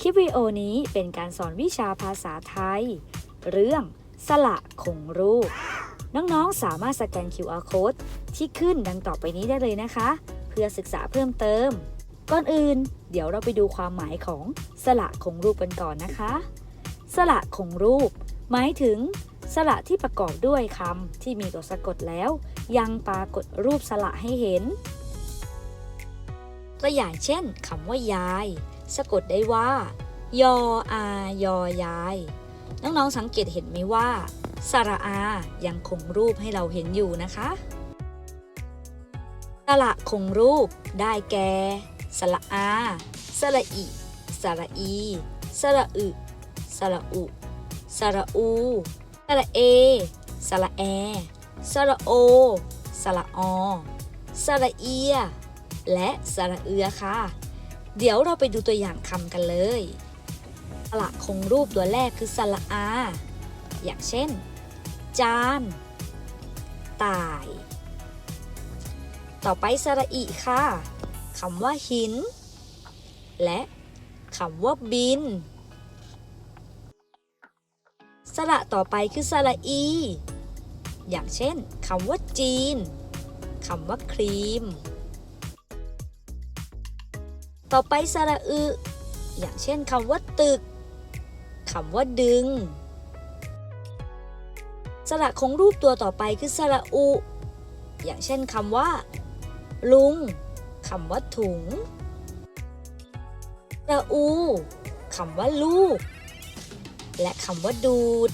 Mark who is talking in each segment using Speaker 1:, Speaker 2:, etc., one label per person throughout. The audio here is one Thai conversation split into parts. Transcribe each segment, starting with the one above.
Speaker 1: คลิปวิดีโอนี้เป็นการสอนวิชาภาษาไทย เรื่องสระคงรูป น้องๆ สามารถสแกน QR code ที่ขึ้นดังต่อไปนี้ได้เลยนะคะ เพื่อศึกษาเพิ่มเติม ก่อนอื่น เดี๋ยวเราไปดูความหมายของสระคงรูปกันก่อนนะคะสระคงรูป หมายถึงสระที่ประกอบด้วยคำที่มีตัวสะกดแล้ว ยังปรากฏรูปสระให้เห็น ตัวอย่างเช่นคำว่ายาย สะกดได้ว่า ยออายอยาย น้องๆสังเกตเห็นไหมว่าสระอายังคงรูปให้เราเห็นอยู่นะคะสระคงรูป ได้แก่สระอาสระอิสระอีสระอึสระอุสระอูสระเอสระแอสระโอสระอสระเอีย และสระเอือค่ะ เดี๋ยวเราไปดูตัวอย่างคำกันเลย สระคงรูปตัวแรกคือสระอา อย่างเช่น จาน ตาย ต่อไปสระอีค่ะคำว่าหิน และคำว่าบิน สระต่อไปคือสระอี อย่างเช่นคำว่าจีนคำว่าครีม ต่อไปสระอึ อย่างเช่นคำว่าตึกคำว่าดึง สระของรูปตัวต่อไปคือสระอุ อย่างเช่นคำว่า ลุงคำว่าถุงสระอูคำว่าลูก และคำว่าดูด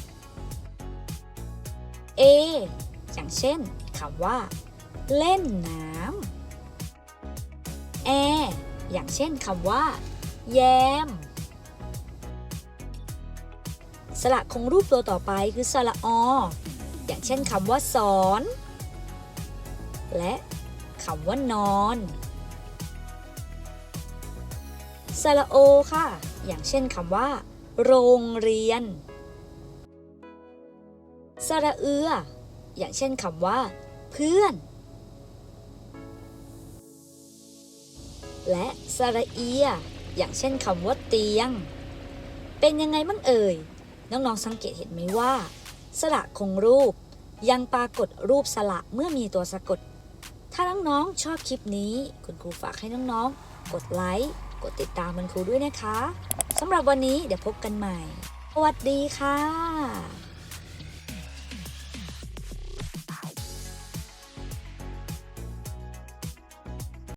Speaker 1: เอ อย่างเช่นคำว่า เล่นน้ำ อย่างเช่นคำว่า แยม สระคงรูปตัวต่อไปคือสระอ อย่างเช่นคำว่าสอน และคำว่านอนสระโอค่ะ อย่างเช่นคำว่า โรงเรียนสระเอือ อย่างเช่นคำว่า เพื่อน และสระเอีย อย่างเช่นคำว่าเตียง เป็นยังไงบ้างเอ่ย น้องๆสังเกตเห็นไหมว่า สระคงรูป ยังปรากฏรูปสระเมื่อมีตัวสะกด ถ้าน้องๆชอบคลิปนี้ คุณครูฝากให้น้องๆ กดไลค์ กดติดตามคุณครูด้วยนะคะสำหรับวันนี้เดี๋ยวพบกันใหม่ สวัสดีค่ะ